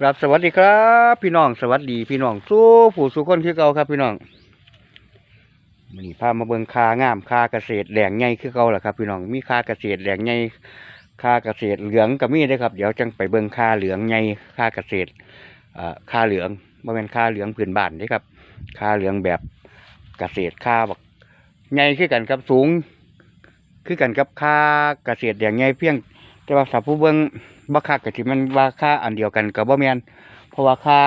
ครับสวัสดีครับ พี่น้องสวัสดีพี่น้องสู้ผู้สู้คนคือเก่าครับ พี่น้องมันนี้พามาเบิงคางามคาเกษตรแหลงใหญ่คือเก่าแหละครับ พี่น้องมีคาเกษตรแหลงใหญ่คาเกษตรเหลืองก็มีเด้ครับ เดี๋ยวจังไปเบิงคาเหลืองใหญ่คาเกษตรอ่าคาเหลืองบ่แม่นคาเหลืองพื้นบ้านเด้ครับคาเหลืองแบบเกษตรคาแบักใหญ่คือกันครับสูงคือกันกับคาเกษตรแหลงใหญ่เพียงแต่ว่าถ้าผู้เบิ่ง บ่คักก็สิมันว่าค่าอันเดียวกันก็บ่แม่นเพราะว่าค่า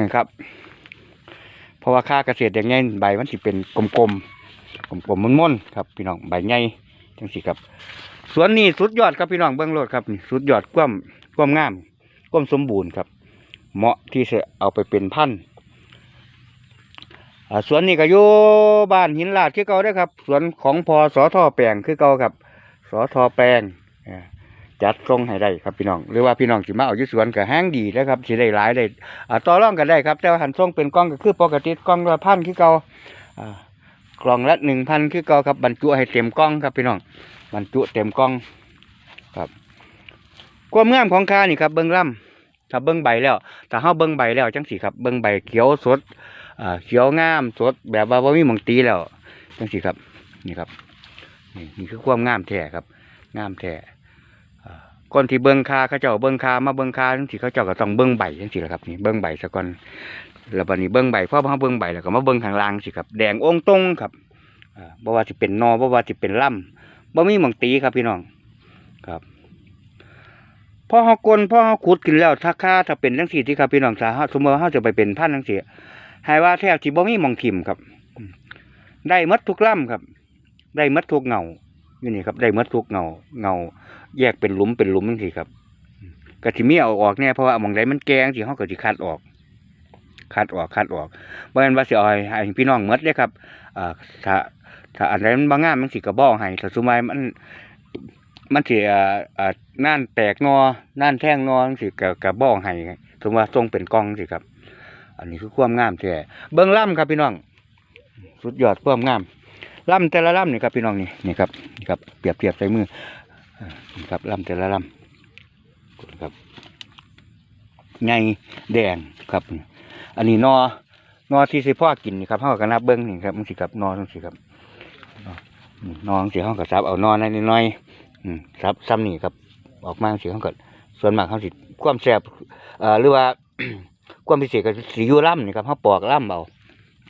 นะครับ เพราะว่าค่าเกษตรอย่างไงใบมันสิเป็นกลมๆกลมๆม่นๆครับพี่น้องใบใหญ่จังซี่ครับสวนนี้สุดยอดครับพี่น้องเบิ่งโลดครับสุดยอดความควมงามควมสมบูรณ์ครับ เหมาะที่จะเอาไปเป็นพันธุ์สวนนี้ก็อยู่บ้านหินลาดคือเก่าด้อครับ สวนของพอสอทอแปลงคือเก่าครับสอทอแปลงเอ่อ จัดทรงให้ได้ครับพี่น้องหรือว่าพี่น้องสิมาเอายู่สวนก็แห้งดีแล้วครับสิได้หลายได้ต่อรองกันได้ครับ แต่ว่าหันทรงเป็นกล้องก็คือปกติกล้องละพันคือเก่ากล่องละหนึ่งพันคือเก่าครับบรรจุให้เต็มกล้องครับพี่น้องบรรจุเต็มกล้องครับความงามของคานี่ครับเบิ้งล่ำถ้าเบิ้งใบแล้วถ้าเฮาเบิ้งใบแล้วจังสิครับเบิ้งใบเขียวสดเขียวงามสดแบบว่าบ่มีหมองตีแล้วจังสิครับนี่ครับนี่นี่คือความงามแท้ครับงามแท้ อ่าคนที่เบิ้งคาเขาเจ้าเบิ้งคามาเบิ้งคาทั้งที่เขาเจ้าก็ต้องเบิ้งใบจังสิแหละครับนี่เบิ้งใบซะก่อนแล้วบัดนี้เบิ้งใบพอเขาเบิ้งใบแล้วก็มาเบิ้งข้างล่างสิครับแดงองตรงครับอ่าบ่ว่าสิเป็นนอบ่ว่าสิเป็นล่ำบ่มีหมองตีครับพี่น้องครับพอเฮากลนพอเฮาขุดกินแล้วถ้าค่าถ้าเป็นจังซี่ที่ครับพี่น้องถ้าเฮาสมมติว่าเฮาจะไปเป็นพันธุ์จังซี่ให้ว่าแทบสิบ่มีหมองทิมครับ ได้หมดทุกล่ำครับ ได้มัดทุกเงาอยู่นี่ครับ ได้มัดทุกเงาเงา แยกเป็นหลุมเป็นหลุมนั่นสิครับกะทิมีเอาออกแน่เพราะว่ามองใดมันแกงสิเขาก็สิคัดออกคัดออกคัดออกเพราะฉะนั้นว่าสิเอาให้ให้พี่น้องหมดเลยครับอ่าถ้าถ้าอันใดมันบางงามมันสิกระบอกให้ถ้าสมัยมันมันสิอ่าอ่าน่านแตกนอน่านแท่งนอนสิกระกระบอกให้สมว่าทรงเป็นกล้องสิครับ อันนี้คือความงามแท้เบิ้องล่ำครับพี่น้อง สุดยอดความงามล่ำแต่ละล่ำนี่ครับพี่น้องนี่นี่ครับนี่ครับเปรียบเทียบใส่มือ ครับลำแต่ละลำครับไงแดงครับ อันนี้นอนอที่สิพ่อกินนะครับเฮาก็นับเบิ้งนี่ครับมันสิครับนอทั้งสิครับนี่นอจังสิเฮาก็ซับเอานอนั่นน้อยๆอืมซับซ้ำนี่ครับ ออกมาจังสิเฮาก็ส่วนมากเฮาสิความแซ่บหรือว่าความพิเศษก็สิอยู่ล่ำนี่ครับเฮาปอกล่ำเอา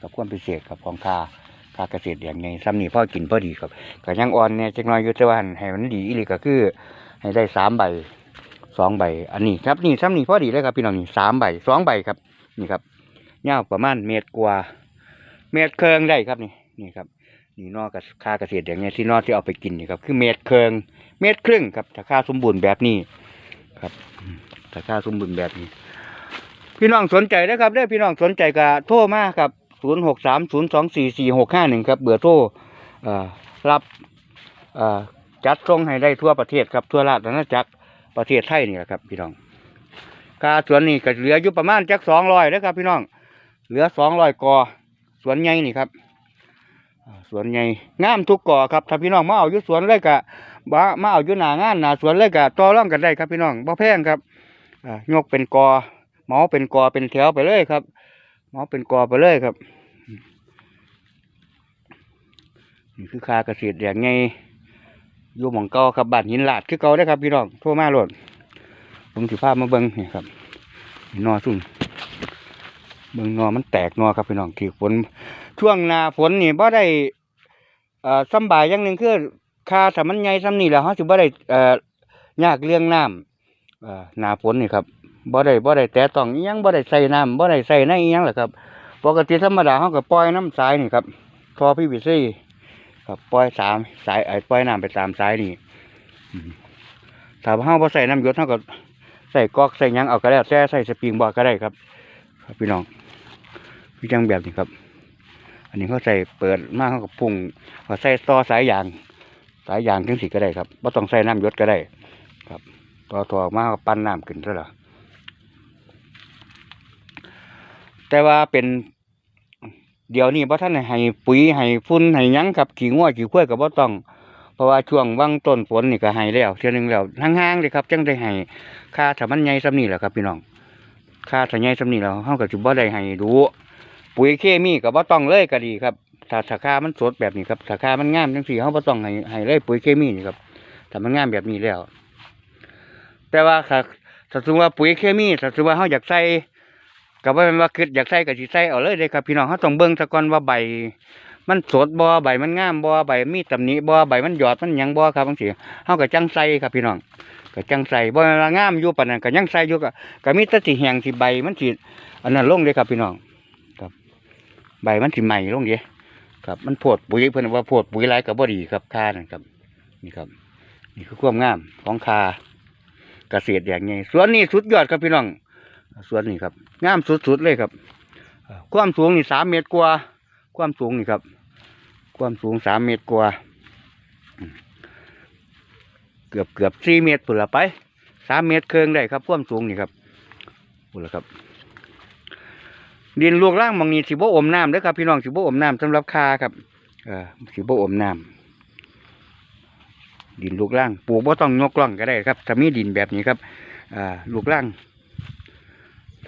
กับความพิเศษกับของคา ภาคเกษตรอย่างไงซ้ำนี่พ่อกินพอดีครับก็ยังอ่อนเนี่ยจักหน้อยอยู่แต่ว่าหั่นให้มันดีอีหลีก็คือ ให้ได้สามใบสองใบ อันนี้ครับนี่ซ้ำนี่พอดีเลยครับพี่น้องนี่สามใบสองใบครับ นี่ครับยาวประมาณเมตรกว่า เมตรเคืองได้ครับนี่นี่ครับนี่นอกกับค่าเกษตรอย่างเงี้ยที่นอกที่เอาไปกินนี่ครับคือเมตรเคืองเมตรครึ่งครับถ้าค่าสมบูรณ์แบบนี้ครับถ้าค่าสมบูรณ์แบบนี้ พี่น้องสนใจนะครับได้อพี่น้องสนใจก็โทรมาครับ ศูนย์หกสามศูนย์สองสี่สี่หกห้าหนึ่งครับเบอร์โทรเอ่อรับจัดส่งให้ได้ทั่วประเทศครับทั่วราชอาณาจักรประเทศไทยนี่แหละครับพี่น้องค่าสวนนี่ก็เหลืออยู่ประมาณจักสองร้อยนะครับพี่น้อง เหลือสองร้อยกอสวนใหญ่นี่ครับสวนใหญ่งามทุกกอครับถ้าพี่น้องมาเอาอยู่สวนเลยกะบ้ามาเอาอยู่หนางานหนาสวนเลยกะต่อร่องกันได้ครับพี่น้องบ่แพงครับยกเป็นกอเหมาเป็นกอเป็นแถวไปเลยครับ หมอเป็นกอไปเลยครับนี่คือคาเกษตรอย่างไงอยู่หมองเก่าครับบ้านหินลาดคือเก่าได้ครับพี่น้องโทรมาโหลดผมสิพามาเบิ้งนี่ครับนี่นอสุ่นเบิ้งนอมันแตกนอครับพี่น้องที่ฝนช่วงนาฝนนี่บ่ได้เอ่อสบายอย่างหนึ่งคือคาถ้ามันใหญ่ซ้ำนี่แล้วเขาสิบ่ได้เอ่อยากเลี้ยงน้ำเอ่อนาฝนนี่ครับ บ่ได้บ่ได้แต่ต้องอิหยังบ่ได้ใส่น้ำบ่ได้ใส่ในอิหยังหรอครับปกติธรรมดาเฮาก็ปล่อยน้ำสายนี่ครับทอพีวีซีครับปล่อยสามสายไอ้ปล่อยน้ำไปตามสายนี่อืมถ้าเฮาบ่ใส่น้ำหยศเฮาก็ใส่ก๊อกใส่ยังเอาก็แล้แต่ใส่สปริงบ่ก็ได้ครับครับพี่น้องพี่จังแบบนี้ครับ อันนี้เขาใส่เปิดมาเขาก็พุ่งเขาใส่ต่อสายยาง สายยางจังสิก็ได้ครับบ่ต้องใส่น้ำหยศก็ได้ ครับต่อต่อมากปั้นน้ำขึ้นซะละ แต่ว่าเป็น เดี๋ยวนี้พระท่านให้ปุ๋ยให้ฟุ้นให้ยังครับขี้งัวขี้ข้วยกับบ่ต้อง เพราะว่าช่วงวังต้นฝนนี่ก็ให้แล้วเทื่อหนึงแล้วห่างๆเลยครับจังได้ให้ค่าถ้ามันใหญ่สำนี้แหละครับพี่น้องค่าถ้าใหญ่สำนี้แล้วเฮาก็สิบ่ได้ให้ดูปุ๋ยเคมีก็บ่ต้องเลยก็ดีครับถ้าถ้าค่ามันสดแบบนี้ครับถ้าค่ามันงามจังซี่เฮาบ่ต้องให้ให้เลยปุ๋ยเคมีนี่ครับถ้ามันงามแบบนี้แล้ว แต่ว่าถ้าถ้าสมมติว่าปุ๋ยเคมีถ้าสมมติว่าเฮาอยากใส่ ก็บ่แม่นว่าคิดอยากใส่ก็สิใส่เอาเลยเด้ครับพี่น้องเฮาต้องเบิ่งซะก่อนว่าใบ มันสดบ่ใบมันงามบ่ใบมีตำหนิบ่ใบมันหยอดมันหยังบ่ครับบางทีเฮาก็จังใส่ครับพี่น้องก็จังใส่บ่แม่นว่างามอยู่ปานนั้นก็ยังใส่อยู่ก็ก็มีแต่สิแห้งสิใบมันสิอันนั้นลงเด้ครับพี่น้องครับ ใบมันสิใหม่ลงเด้ครับมันโพดปุ๋ยเพิ่นว่าโพดปุ๋ยหลายก็บ่ดีครับค่านั่นครับ นี่ครับ นี่คือความงามของคาเกษตรอย่างไงสวนนี้สุดยอดครับพี่น้อง สวนนี้ครับงามสุดๆเลยครับเอ่อความสูงนี่สามเมตรกว่า ความสูงนี่ครับ ความสูงสามเมตรกว่าอืมเกือบเกือบสี่เมตรพุ่นละไปสามเมตรเคืองได้ครับความสูงนี่ครับพุ่นละครับ ดินลวกล่างหมองนี้สิบ่อมน้ำเด้อครับพี่น้องสิบ่อมน้ำสำหรับคาครับเออสิบ่อมน้ำดินลูกล่างปลูกบ่ต้องยกล่องก็ได้ครับถ้ามีดินแบบนี้ครับอ่าลูกล่าง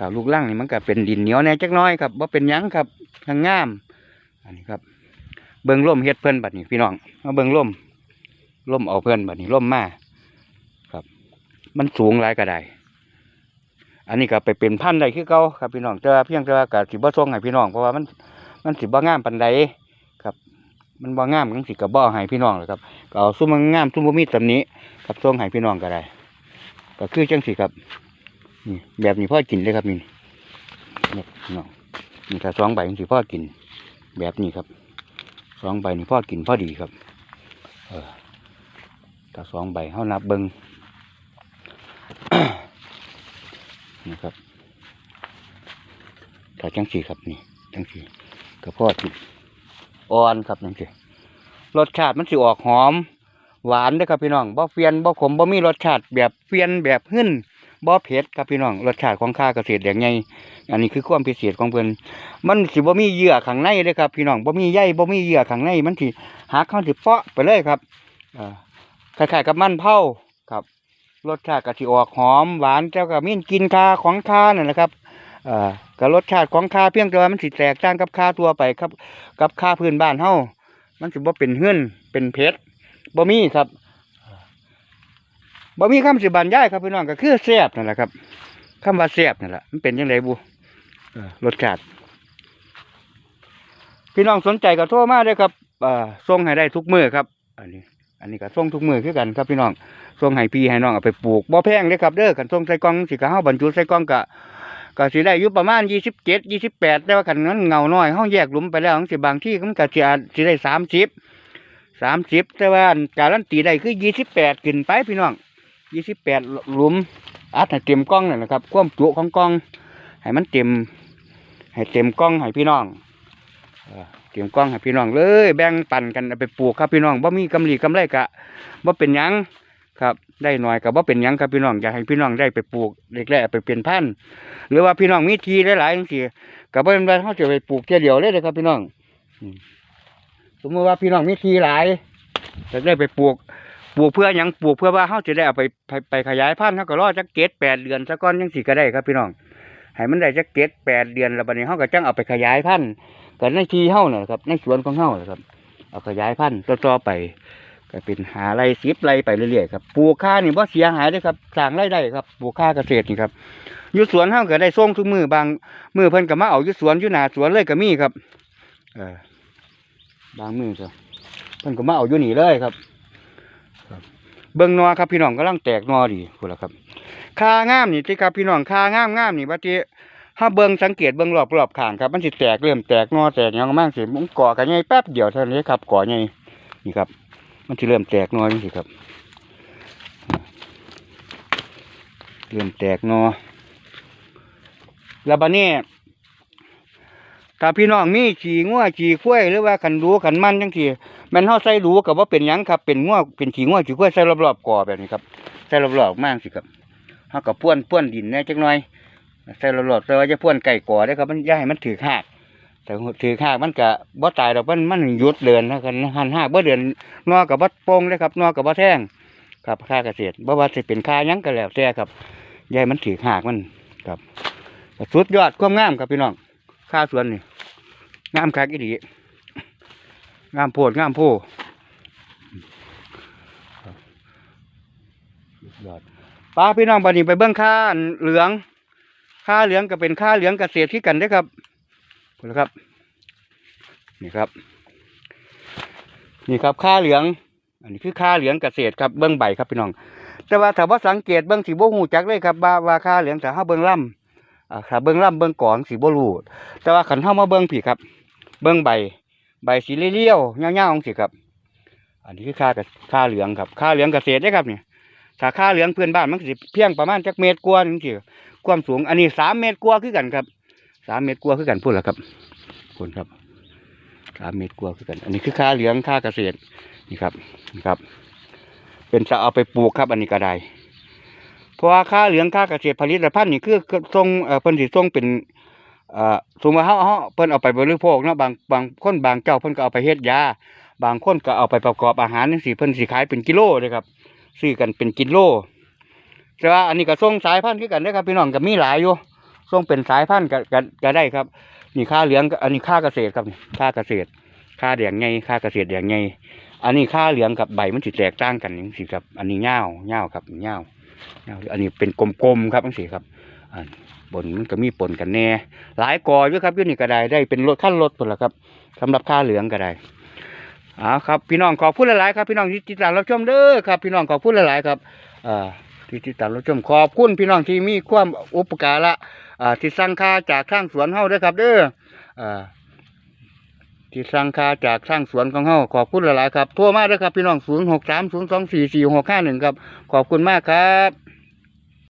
ถ้าลูกล่างนี่มันก็เป็นดินเหนียวแน่จักน้อยครับบ่าเป็นยังครับทางงาม อันนี้ครับ เบิ่งร่มเฮ็ดเพิ่อนบัดนี้พี่น้องมาเบิ่งร่มร่มเอาเพิ่อนบัดนี้ร่มมาครับ มันสูงหลายก็ได้อันนี้ก็ไปเป็นพันธุ์ได้คือเก่าครับพี่น้องแต่เพียงแต่ว่าก็สิบ่ส่งให้พี่น้องเพราะว่ามันมันสิบ่งามปานใดครับ มันบ่งามจังสิก็บ่ให้พี่น้องหรอกครับก็เอาซุ่มงามซุ่มบ่มีตำหนิครับส่งให้พี่น้องก็ได้ก็คือจังสิครับ แบบนี้พ่อกินเลยครับนี่นี่น้องนี่ถ้าสองใบจังสิพ่อกิน แบบนี้ครับสองใบนี่พ่อกินพ่อดีครับ เออถ้าสองใบเฮานับเบิงนี่ครับถ้าจังสีครับนี่จังสี่ก็พ่อติดอ่อนครับจังสีรสชาติมันสิออกหอม หวานด้อครับพี่น้องบ่เฟียนบ่ขมบ่มีรสชาติแบบเฟียนแบบหึ่น บ่เผ็ดครับพี่น้องรสชาติของข้าเกษตรอย่างไงอันนี้คือความพิเศษของเพิ่นมันสิบ่มีเหยื่อข้างในเลยครับ พี่น้องบ่มีใยบ่มีเหยื่อข้างในมันสิหักเข้าสิเปาะไปเลยครับอ่าคล้ายๆกับมันเผาครับรสชาติก็สิออกหอมหวานเจ้าก็มีกลินคาของคานั่ยนะครับอ่าก็รสชาติของคาเพียงแต่ว่ามันสิแตกต่างกับคาทั่วไปครับ กับคาพื้นบ้านเฮามันสิบ่เป็นเฮือนเป็นเพชรบ่มีครับ บ่มีคำสิบรรยายครับพี่น้องก็คือแซ่บนั่นแหละครับคำว่าแซ่บนั่นแหละมันเป็นจังไดบุเอ่อรสชาติพี่น้องสนใจก็โทรมาเลยครับเอ่อส่งให้ได้ทุกมือครับ อันนี้ อันนี้ก็ส่งทุกมือคือกันครับพี่น้องส่งให้พี่ให้น้องเอาไปปลูกบ่แพงเลยครับเด้อกันส่งใส่กล่องสิกะเฮาบรรจุใส่กล่องกะก็สิได้อยู่ประมาณยี่สิบเจ็ดยี่สิบแปดแต่ว่าคันนั้นเงาน้อยเฮาแยกหลุมไปแล้วจังสิบางที่มันก็สิอาจสิได้สามสิบสามสิบแต่ว่าการันตีได้คือยี่สิบแปดขึ้นไปพี่น้อง ยี่สิบแปดหลุมอัดให้เต็มกล่องนั่นแหละครับความจุของกล่องให้มันเต็มให้เต็มกล้องให้พี่น้องเออเต็มกล้องให้พี่น้องเลย แบ่งปันกันไปปลูกครับพี่น้องบ่มีกำไรกำไรกะบ่เป็นยังครับ ได้หน่อยกับบ่เป็นยังครับพี่น้องอยากให้พี่น้องได้ไปปลูกเล็กๆไปเป็นพันธุ์หรือว่าพี่น้องมีทีหลายๆจังซี่ก็บ่เป็นว่าเฮาจะไปปลูกเที่ยวเดียวเลยเด้อครับพี่น้องสมมติว่าพี่น้องมีทีหลายจะได้ไปปลูก ปลูกเพื่อหยังปลูกเพื่อว่าเฮาจะได้เอาไปไปไปขยายพันธุ์เฮาก็รอจักเจ็ดแปดเดือนซะก่อนจังซี่ก็ได้ครับพี่น้องให้มันได้จักเจ็ดแปดเดือนแล้วบัดนี้เฮาก็จังเอาไปขยายพันธุ์กันในที่เฮาน่ะครับในสวนของเฮาน่ะครับ เอาขยายพันธุ์ต่อๆไปก็เป็นหาไรสิบไรไปเรื่อยๆครับปลูกข้านี่บ่เสียหายเลยครับสร้างรได้ครับปลูกข้าเกษตรนี่ครับอยู่สวนเฮาก็ได้ส่งทุกมือบางมือเพิ่นก็มาเอาอยู่สวนอยู่หน้าสวนเลยก็มีครับ เออบางมือก็เพิ่นก็มาเอาอยู่นี่เลยครับ เบิ่งนอครับพี่น้องกำลังแตกนอดีพุ่นล่ะครับคางามนี่ที่ครับพี่น้องคางามงามนี่บัดนี้ถ้าเบิ่งสังเกตเบิ่งรอบรอบข้างครับมันสิแตกเริ่มแตกงอแตกยังมากสิมันก่อกันใหญ่แป๊บเดียวเท่านี้ครับก่อใหญ่นี่ครับ มันสิเริ่มแตกนอจังซี่ครับ เริ่มแตกนอแล้วบัดนี้ ถ้าพี่น้องมีขี่งัวขี่ข้วยหรือว่าขันดูขันมันจังซี่แมันเฮาใส่ดูกับว่าเป็นหยังครับ เป็นงัวเป็นขี่งัวขี่ข้วยใส่รอบๆก่อแบบนี้ครับใส่รอบๆมากสิครับเฮากับป้วนป้วนดินแน่จักหน่อยใส่หลอดๆแต่ว่าจะป้วนไก่ก่อได้ครับมันย่าให้มันถือหักแต่ถือหากมันก็บ่ตายดอกมันมันหยุดเดินนะกันหันหากบ่เดินนอกับบ่โป่งเลยครับนอกับบ่แท่งครับค่าเกษตรบ่ว่าสิเป็นค่ายังก็แล้วแต่ครับยายมันถือหากมันครับสุดยอดความงามครับพี่น้อง ค่าสวนนี่งามคักอีหลีงามโพดงามโพป้าพี่น้องบัดนี้ไปเบิ่งค่าเหลืองค่าเหลืองก็เป็นค่าเหลืองเกษตรที่กันเด้ครับ นี่ครับ นี่ครับนี่ครับค่าเหลือง อันนี้คือค่าเหลืองเกษตรครับเบิ้องใบครับพี่น้อง แต่ว่าถ้าว่าสังเกตเบิ้องสีโบหูจักเลยครับว่าว่าค่าเหลืองแต่ถ้าเบิ้องล่ำ อ่าถ้าเบิ้องล่ำเบิ้องก่อนสีบรู้แต่ว่าขันเข้ามาเบิ้องผีครับ เบิ้องใบ ใบสีเลี้ยวเงาๆของสิครับ อันนี้คือค่ากับค่าเหลืองครับ ค่าเหลืองเกษตรเด้ครับเนี่ยถ้าค่าเหลืองเพื่อนบ้านมันสิเพียงประมาณจักเมตรกว่านึงสิความสูง อันนี้สามเมตรกว่าคือกันครับสามเมตรกว่าคือกันพูดแล้วครับพูดครับสามเมตรกว่าคือกัน อันนี้คือค่าเหลืองค่าเกษตรนี่ครับนี่ครับ เป็นจะเอาไปปลูกครับ อันนี้ก็ได้ เพราะว่าค่าเหลืองค่าเกษตรผลิตภัณฑ์นี่คือทรงเอ่อเพิ่นสิทรงเป็นเอ่อสมมติว่าเฮาเฮาเพิ่นเอาไปบริโภคเนาะบางบางคนบางเจ้าเพิ่นก็เอาไปเฮ็ดยา บางคนก็เอาไปประกอบอาหารจังซี่เพิ่นสิขายเป็นกิโลเลยครับซื้อกันเป็นกิโลแต่ว่าอันนี้ก็ส่งสายพันธุ์คือกันเด้ครับพี่น้องก็มีหลายอยู่ส่งเป็นสายพันธุ์ก็ก็ก็ได้ครับ นี่ค่าเหลืองอันนี้ค่าเกษตรครับนี่ค่าเกษตร ค่าแดงไงค่าเกษตรแดงไงอันนี้ค่าเหลืองกับใบมันสิแตกต่างกันจังซี่ครับ อันนี้เงาเงาครับเงาเงา อันนี้เป็นกลมๆครับจังซี่ครับอันบนมันก็มีปนกันแน่ หลายกออยู่ครับยู่นี่ก็ได้ได้เป็นรถขั้นรถพุ่นละครับสำหรับค่าเหลืองก็ได้อ่าครับ พี่น้องขอบคุณหลายๆครับพี่น้องที่ติดตามรับชมเด้อครับ พี่น้องขอบคุณหลายๆครับที่ติดตามรับชมขอบคุณพี่น้องที่มีความอุปการะที่สั่งค่าจากข้างสวนเฮาด้อครับ เด้อ ที่สั่งคาจากสร้างสวนของเฮาขอบคุณหลายๆครับทั่วมาเด้อครับพี่น้อง 0 6 3 0 2 4 4 6 5 1 ครับ ขอบคุณมากครับ